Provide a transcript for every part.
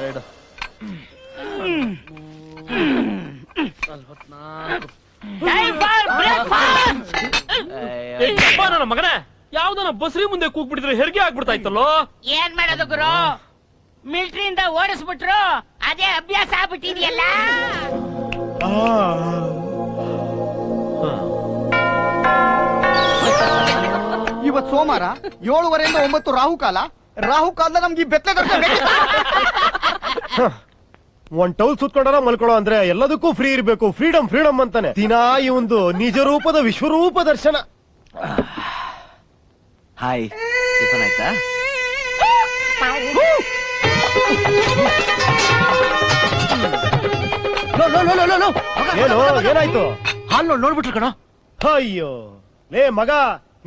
ಎರಡು ನಲ್ವತ್ನಾಲ್ಕು ಅಪ್ಪ ನನ್ನ ಮಗನೇ ಯಾವ್ದನ ಬಸ್ರಿ ಮುಂದೆ ಕೂಗ್ಬಿಟ್ಟಿದ್ರೆ ಹೆರಿಗೆ ಆಗ್ಬಿಡ್ತಾ ಇತ್ತಲ್ಲೋ ಏನ್ ಮಾಡೋದು ಗುರು? ಮಿಲ್ಟ್ರಿಯಿಂದ ಓಡಿಸ್ಬಿಟ್ರು ಅದೇ ಅಭ್ಯಾಸ ಆಗ್ಬಿಟ್ಟಿದೆಯಲ್ಲ? ಇವತ್ ಸೋಮವಾರ ಏಳುವರೆಯಿಂದ ಒಂಬತ್ತು ರಾಹುಕಾಲ. ರಾಹುಕಾಲ ನಮ್ಗೆ ಈ ಬೆತ್ತಲೆ? ಒಂದ್ ಟೌಲ್ ಸುತ್ಕೊಂಡಾರ ಮಲ್ಕೊಳ್ಳೋ ಅಂದ್ರೆ ಎಲ್ಲದಕ್ಕೂ ಫ್ರೀ ಇರ್ಬೇಕು. ಫ್ರೀಡಮ್ ಫ್ರೀಡಮ್ ಅಂತಾನೆ. ದಿನಾ ಈ ಒಂದು ನಿಜ ರೂಪದ ವಿಶ್ವರೂಪ ದರ್ಶನ. ಹಾಯ್ ಟಿಫನ್ ಆಯ್ತಾ? ಲೋ. ಏನು? ಏನಾಯ್ತು? ಹಾಲ್ ನೋಡ್ ನೋಡ್ಬಿಟ್ರು ಕಣ. ಅಯ್ಯೋ. ಲೇ ಮಗ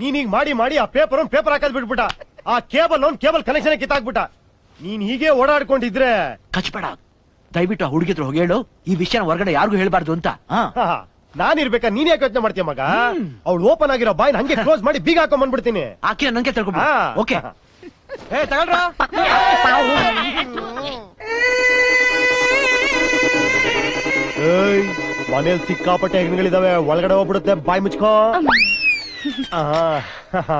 ನೀನ್ ಈಗ ಮಾಡಿ ಮಾಡಿ ಆ ಪೇಪರ್ ಒಂದ್ ಪೇಪರ್ ಹಾಕದ್ ಬಿಟ್ಬಿಟ್ಟ. ಆ ಕೇಬಲ್ ಒಂದು ಕೇಬಲ್ ಕನೆಕ್ಷನ್ ಕಿತ್ತಾಕ್ಬಿಟ್ಟ. ನೀನ್ ಹೀಗೆ ಓಡಾಡ್ಕೊಂಡಿದ್ರೆ ಕಚ್ಬೇಡ. ದಯವಿಟ್ಟು ಆ ಹುಡುಗಿದ್ರು ಹೋಗಿ ಹೇಳು. ಈ ವಿಷಯನ ಹೊರಗಡೆ ಯಾರಿಗೂ ಹೇಳ್ಬಾರ್ದು ಅಂತ. ಹಾ. ಹಾ, ನಾನ್ ಇರ್ಬೇಕಾ ನೀನ್ ಯಾಕೆ ಯೋಚನೆ ಮಾಡ್ತೀಯ ಮಗ? ಅವ್ಳು ಓಪನ್ ಆಗಿರೋ ಬಾಯ್ ಹಂಗೆ ಕ್ಲೋಸ್ ಮಾಡಿ ಬೀಗ ಹಾಕೊಂಡ್ ಬಂದ್ಬಿಡ್ತೀನಿ. ಆಕೆ ನಂಗೆ ತಿಳ್ಕೊಬಿಡು ಹಾ. ಓಕೆ. ಏ ತಗೊಳ್ರ? ಏಯ್ ಮನೇಲಿ ಸಿಕ್ಕಾಪಟ್ಟೆ ಹೆಣ್ಗಳಿದಾವೆ. ಒಳಗಡೆ ಹೋಗ್ಬಿಡುತ್ತೆ. ಬಾಯ್ ಮುಚ್ಕೋ. ಆಹಾ,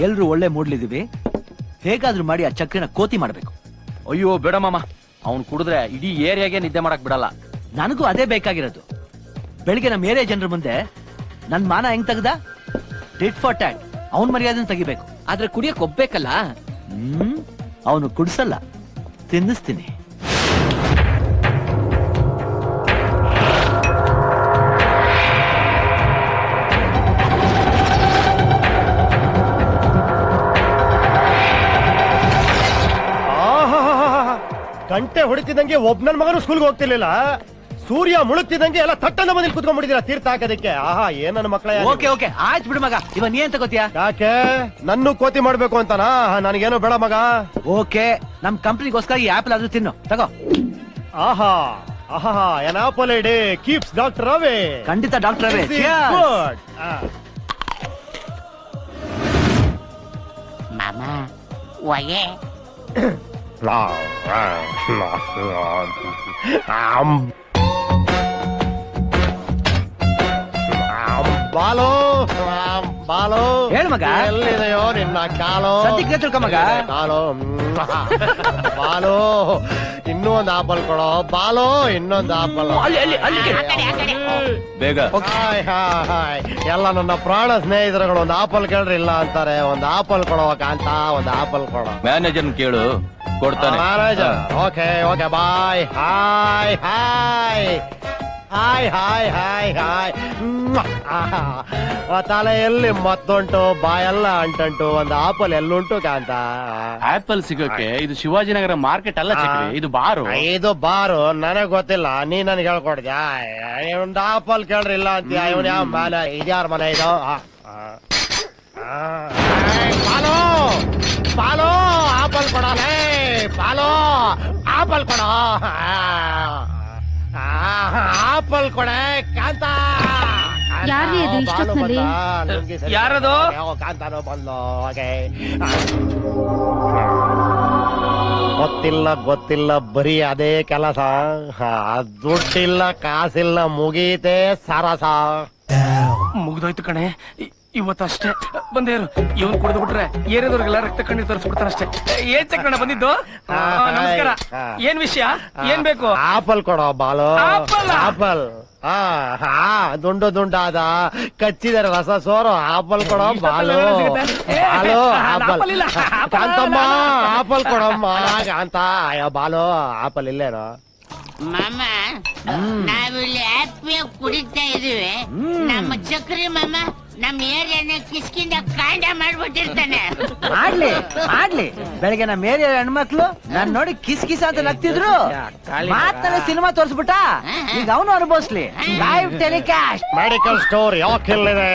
ಎಲ್ರು ಒಳ್ಳೆ ಮೂಡ್ಲಿದೀವಿ ಹೇಗಾದ್ರೂ ಮಾಡಿ ಆ ಚಕ್ರಿನ ಕೋತಿ ಮಾಡ್ಬೇಕು. ಅಯ್ಯೋ ಬೇಡ ಮಾಮ. ಅವ್ನ್ ಕುಡಿದ್ರೆ ಇಡೀ ಏರಿಯಾಗೆ ನಿದ್ದೆ ಮಾಡಕ್ ಬಿಡಲ್ಲ. ನನಗೂ ಅದೇ ಬೇಕಾಗಿರೋದು. ಬೆಳಿಗ್ಗೆ ನಮ್ಮ ಏರಿಯಾ ಜನರ ಮುಂದೆ ನನ್ ಮಾನ ಹೆಂಗ್ ತೆಗ್ದ? ಡಿಟ್ ಫಾರ್ ಟ್ಯಾಟ್ ಅವನ್ ಮರ್ಯಾದೆನ ತೆಗಿಬೇಕು. ಆದ್ರೆ ಕುಡಿಯಕ್ ಒಬ್ಬೇಕಲ್ಲ? ಹ್ಮ್ ಅವನು ಕುಡ್ಸಲ್ಲ. ತಿನ್ನಿಸ್ತೀನಿ. ಗಂಟೆ ಹೊಡಿತಿದಂಗೆ ಒಬ್ ನನ್ ಮಗನು ಸ್ಕೂಲ್ಗೆ ಹೋಗ್ತಿರ್ಲಿಲ್ಲ. ಸೂರ್ಯ ಮುಳುಗ್ತಿದಂಗೆ ಎಲ್ಲ ತಟ್ಟನ ಮನೇಲಿ ಕುತ್ಕೊಂಡ್ಬಿಟ್ಟಿದ್ದೀರಾ ತೀರ್ಥ ಹಾಕೋದಕ್ಕೆ? ಆಹಾ ಏನ್ ನನ್ನ ಮಕ್ಕಳ? Okay okay. ಆಯ್ತು ಬಿಡು ಮಗ. ಇವ ನೀ ಅಂತ ಗೊತ್ತೀಯಾ ಯಾಕೆ? ನನ್ನ ಕೋತಿ ಮಾಡ್ಬೇಕು ಅಂತನಾ? ನನಗೇನು ಬೇಡ ಮಗ. ಓಕೆ. ನಮ್ ಕಂಪ್ನಿಗೋಸ್ಕರ ಈ ಆಪಲ್ ಆದ್ರೂ ತಿನ್ನು. ತಗೋ. ಆಹಾ ಆಹಾ an apple day keeps doctor away ಖಂಡಿತ ಡಾಕ್ಟರ್ ಅವೇ ಗುಡ್ ಮಾಮ ಒಯೆ ಬಾಲು ಆಮ್, ಬಾಲು. ಹೇಳ್ ಮಗ. ಎಲ್ಲಿದೆಯೋ ನಿನ್ನ ಕಾಲು. ಸದ್ಯಕ್ಕೆ ತಿಳ್ಕೊ ಮಗ. ಎಲ್ಲಿದೆ ಕಾಲು. ಬಾಲು. ಇನ್ನೂ ಒಂದು ಆಪಲ್ ಕೊಡೋ. ಬಾಲು ಇನ್ನೊಂದು ಆಪಲ್. ಅಲ್ಲಿ, ಅಲ್ಲಿ, ಅಲ್ಲಿ ಆ ಕಡೆ ಆ ಕಡೆ. ಬೇಗ. Hi hi hi. ಎಲ್ಲ ನನ್ನ ಪ್ರಾಣ ಸ್ನೇಹಿತರುಗಳು ಒಂದು ಆಪಲ್ ಕೇಳ್ರಿ ಇಲ್ಲ ಅಂತಾರೆ. ಒಂದು ಆಪಲ್ ಕೊಡೋ ಕಾಂತ ಒಂದು ಆಪಲ್ ಕೊಡೋ. ಮ್ಯಾನೇಜರ್ ಕೇಳು. ಕೊಡ್ತಾನೆ. Manager okay okay. Bye hi hi. Hi hi hi hi. ತಲೆಯಲ್ಲಿ ಮತ್ತುಂಟು ಬಾಯೆಲ್ಲ ಅಂಟಂಟು ಒಂದು ಆಪಲ್ ಎಲ್ಲುಂಟು ಕಾಂತ. ಆಪಲ್ ಸಿಗೋಕೆ ಇದು ಶಿವಾಜಿನಗರ ಮಾರ್ಕೆಟ್ ಅಲ್ಲ ಚಕ್ರಿ ಇದು ಬಾರು. ಇದು ಬಾರು ನನಗ್ ಗೊತ್ತಿಲ್ಲ ನೀ ನನ್ಗೆ ಹೇಳ್ಕೊಡ್ದ್ಯಾ ಒಂದು ಆಪಲ್ ಕೇಳ್ರಿ ಇಲ್ಲ ಅಂತ ಇವನ್ ಯಾವ ಮನೆ ಇದ್ಯಾರ ಮನೆ ಇದು? ಆ, ಆ. ಆ, ಏಯ್, ಪಾಲು ಪಾಲು ಆಪಲ್ ಕೊಡಲೇ ಪಾಲು ಆಪಲ್ ಕೊಡ. ಆ, ಆ, ಆಪಲ್ ಕೊಡೆ ಕಾಂತ. ಯಾರ್ರೀ ಅದು ಇಷ್ಟೊತ್ನಲ್ಲಿ? ಯಾರದು? ಕಾಂತಾನೋ ಬಂದು ಹಾಗೆ. ಗೊತ್ತಿಲ್ಲ ಗೊತ್ತಿಲ್ಲ ಬರೀ ಅದೇ ಕೆಲಸ. ಹಾ, ದುಡ್ಡಿಲ್ಲ ಕಾಸಿಲ್ಲ ಮುಗೀತೆ ಸರಸ. ಮುಗ್ದೋಯ್ತು ಕಣೆ. ಇ- ಇವತ್ತಷ್ಟೇ. ಬಂದೇ ಇರು. ಇವನ್ ಕುಡಿದು ಬಿಟ್ರೆ ಏರಿದವ್ರಿಗೆಲ್ಲ ರಕ್ತ ಕಣ್ಣೀರ್ ತರಿಸ್ಬಿಡ್ತಾರಷ್ಟೇ ಏನ್ ಕಣ್ಣ ಬಂದಿದ್ದು? ಆ, ನಮಸ್ಕಾರ. ಹಾ. ಏನ್ ವಿಷಯ? ಏನ್ ಬೇಕು? ಆಪಲ್ ಕೊಡ ಬಾಲು. ಆಪಲ್ ಆ? ಆಪಲ್. ಹಾ ಹಾ ದುಂಡು ದುಂಡಾದ ಕಚ್ಚಿದಾರೆ ರಸ ಸೋರು. ಆಪಲ್ ಕೊಡೋ ಬಾಲು. ಸಿಗುತ್ತೆ? ಏ, ಬಾಲು ನಾನ್ ಆಪಲ್. ಆಪಲ್ ಇಲ್ಲ. ಆಪಲ್ ಕಾಂತಮ್ಮ. ಆಪಲ್ ಕೊಡಮ್ಮ ಕಾಂತ ಅಯ್ಯೋ ಬಾಲು ಆಪಲ್ ಇಲ್ಲೇನೋ. ಮಾಮ ನಾವಿಲ್ಲಿ ಹ್ಯಾಪಿಯಾಗಿ ಕುಡಿತಾ ಇದೀವಿ ನಮ್ಮ ಚಕ್ರಿ ಮಾಮ ನಮ್ಮ ಏರಿಯಾನ ಕಿಸ್ಕಿಂದ ಕಾಂಡ ಮಾಡ್ಬಿಟ್ಟಿರ್ತಾನೆ. ಮಾಡ್ಲಿ ಮಾಡ್ಲಿ. ಬೆಳಗ್ಗೆ ನಮ್ಮ ಏರಿಯಾ ಹೆಣ್ಮಕ್ಳು ನಾನ್ ನೋಡಿ ಕಿಸ್ ಕಿಸ್ ಅಂತ ನಗ್ತಿದ್ರು. ಮಾತನ್ನ ಸಿನಿಮಾ ತೋರಿಸ್ಬಿಟ್ಟ. ಈಗ ಅವನು ಅನುಭವಿಸ್ಲಿ. ಲೈವ್ ಟೆಲಿಕಾಸ್ಟ್ ಮೆಡಿಕಲ್ ಸ್ಟೋರ್ ಯಾಕಿಲ್ಲಿದೆ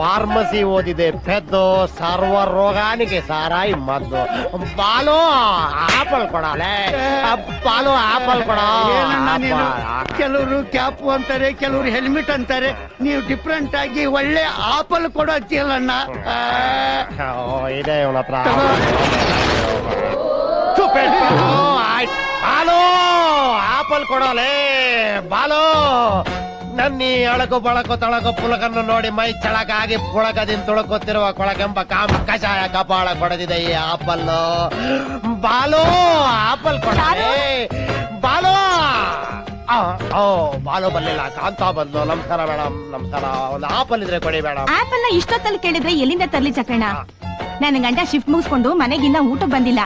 ಫಾರ್ಮಸಿ ಓದಿದೆ ಪೆದ್ದು ಸರ್ವ ರೋಗಾನಿಗೆ ಸಾರಾಯಿ ಮದ್ದು. ಬಾಲು ಆಪಲ್ ಕೊಡಲೆ ಬಾಲು ಆಪಲ್ ಕೊಡ. ಕೆಲವರು ಕ್ಯಾಪು ಅಂತಾರೆ ಕೆಲವರು ಹೆಲ್ಮೆಟ್ ಅಂತಾರೆ. ನೀವು ಡಿಫ್ರೆಂಟ್ ಆಗಿ ಒಳ್ಳೆ ಆಪಲ್ ಕೊಡೋತಿಯಲ್ಲಣ್ಣ ಓ, ಇದೆ ಇವಳ ಹತ್ರ. ಆಯ್ತ್. ಆಪಲ್ ಕೊಡೋಲೆ. ಬಾಲೋ ನನ್ನಿ ಈ ಅಳಕು ಬಳಕು ತಳಕು ಪುಳಕನ್ನು ನೋಡಿ ಮೈ ಚಳಕಾಗಿ ಪುಳಕದಿಂದ ತುಳುಕುತ್ತಿರುವ ಕೊಳಕೆಂಬ ಕಾಮ ಕಷಾಯ ಕಪಾಳ ಕೊಡದಿದೆ ಈ ಆಪಲ್ ಬಾಲೋ ಆಪಲ್ ಕೊಡಲೆ. ಬಾಲು ಬಾಲು ಬರ್ಲಿಲ್ಲ ಕಾಂತ ಬಂದು ನಮಸ್ಕಾರ ಮೇಡಮ್ ನಮಸ್ಕಾರ ಒಂದು ಆಪಲ್ ಇದ್ರೆ ಕೊಡಿ ಮೇಡಮ್ ಆಪಲ್ನ ಇಷ್ಟೊತ್ತಲ್ಲಿ ಕೇಳಿದ್ರೆ ಎಲ್ಲಿಂದ ತರ್ಲಿ ಚಕ್ರಣ ನನ್ನ ಗಂಡ ಶಿಫ್ಟ್ ಮುಗಿಸ್ಕೊಂಡು ಮನೆಗಿನ್ನ ಊಟ ಬಂದಿಲ್ಲ.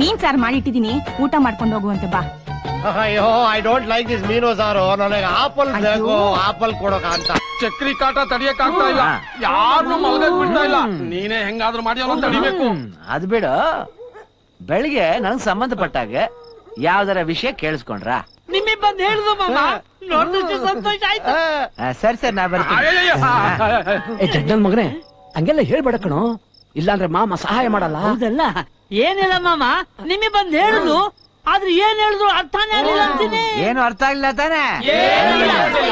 ಮೀನ್ ಸಾರ್ ಮಾಡಿಟ್ಟಿದೀನಿ ಊಟ ಮಾಡ್ಕೊಂಡು ಹೋಗುವಂತ ಬಾ. ಅಯ್ಯೋ ಐ ಡೋಂಟ್ ಲೈಕ್ ದಿಸ್ ಮೀನು ಸಾರು. ನನಗೆ ಆಪಲ್ ಬೇಕು ಆಪಲ್ ಕೊಡೋಕ ಅಂತ. ಚಕ್ರಿ ಕಾಟ ತಡಿಯಕ್ ಆಗ್ತಾ ಇಲ್ಲ ಯಾರು ಮಲಗಕ್ ಬಿಡ್ತಾ ಇಲ್ಲ. ನೀನೇ ಹೆಂಗಾದ್ರೂ ಮಾಡಿ ತಡಿಬೇಕು. ಅದ್ ಬಿಡು. ಬೆಳಿಗ್ಗೆ ನನಗೆ ಸಂಬಂಧಪಟ್ಟಾಗ ಯಾವ್ದಾರ ವಿಷಯ ಕೇಳಿಸ್ಕೊಂಡ್ರ? ಬಂದು ಹೇಳುದು ಮಾಮ. ನೋಡಿದಷ್ಟು ಸಂತೋಷ ಆಯ್ತು. ಸರಿ ಸರ್ ನಾ ಬರ್ತೀನಿ. ಏ ಜಡ್ಡನ್ ಮಗನೇ ಹಂಗೆಲ್ಲ ಹೇಳ್ಬೇಡ ಕಣೋ. ಇಲ್ಲಾಂದ್ರೆ ಮಾಮ ಸಹಾಯ ಮಾಡಲ್ಲ. ಹೌದಲ್ಲ? ಏನಿಲ್ಲ ಮಾಮ. ನಿಮಗೆ ಬಂದು ಹೇಳುದು. ಆದ್ರೆ ಏನ್ ಹೇಳಿದ್ರು ಅರ್ಥನೇ ಆಗ್ಲಿಲ್ಲ ಅಂತೀನಿ. ಏನು ಅರ್ಥ ಆಗಿಲ್ಲ ತಾನೆ?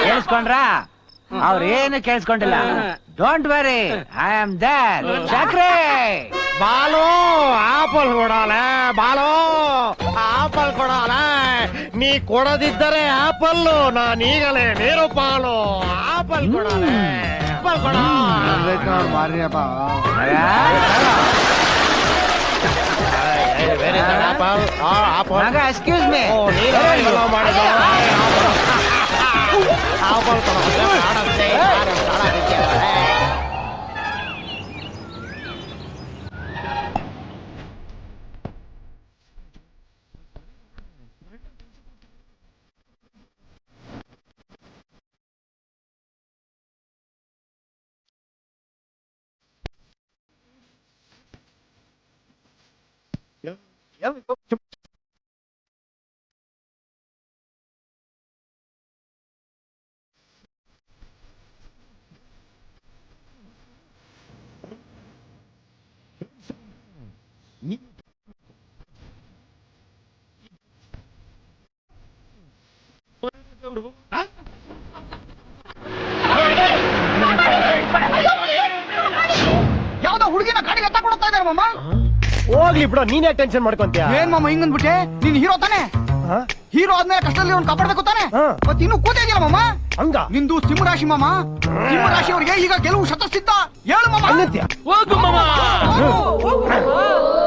ಕೇಳಿಸ್ಕೊಂಡ್ರ? ಅವ್ರ ಏನು ಕೇಳಿಸ್ಕೊಂಡಿಲ್ಲ? Don't worry I am there ಚಕ್ರೆ ಬಾಲೋ ಆಪಲ್ ಕೊಡಾಲ ಬಾಲೋ ಆಪಲ್ ಕೊಡಾಲೆ. ನೀ ಕೊಡದಿದ್ದರೆ ಆಪಲ್ ನಾನೀಗಲೇ ನೀರು ಪಾಲು ಆಪಲ್ ಕೊಡಾಲೆ ಆಪಲ್ ಕೊಡ Mariyappa very good apple apple ಮಗ ಎಕ್ಸ್ಕ್ಯೂಸ್ ಮೀ ಓ ನೀನು ಎಲ್ಲ ಮಾಡಿದ ಆಪಲ್ ಕೊಡ Yeah, we go. Mm-hmm. ಹೋಗ್ಲಿ ಬಿಡು ನೀನೇ ಟೆನ್ಷನ್ ಮಾಡ್ಕೊಂತೀಯ? ಏನ್ ಮಾಮ ಹಿಂಗಂದ್ಬಿಟ್ಟೆ ನೀನ್ ಹೀರೋ ತಾನೆ? ಹೀರೋ ಆದ್ಮೇಲೆ ಕಷ್ಟದಲ್ಲಿ ಅವ್ನು ಕಾಪಾಡ್ಬೇಕು ತಾನೆ? ಹಾ. ಮತ್ ಇನ್ನು ಕೂತ ಇದೆಯಲ್ಲ ಮಾಮ? ಹಂಗ? ನಿಂದು ಸಿಂಹ ರಾಶಿ ಮಾಮ. ಸಿಂಹ ರಾಶಿಯವರಿಗೆ ಈಗ ಗೆಲುವು ಶತಸಿದ್ಧ ಹೇಳು ಮಾಮ. ಅನ್ನತ್ಯ. ಹೋಗು ಮಾಮ. ಹೋಗು.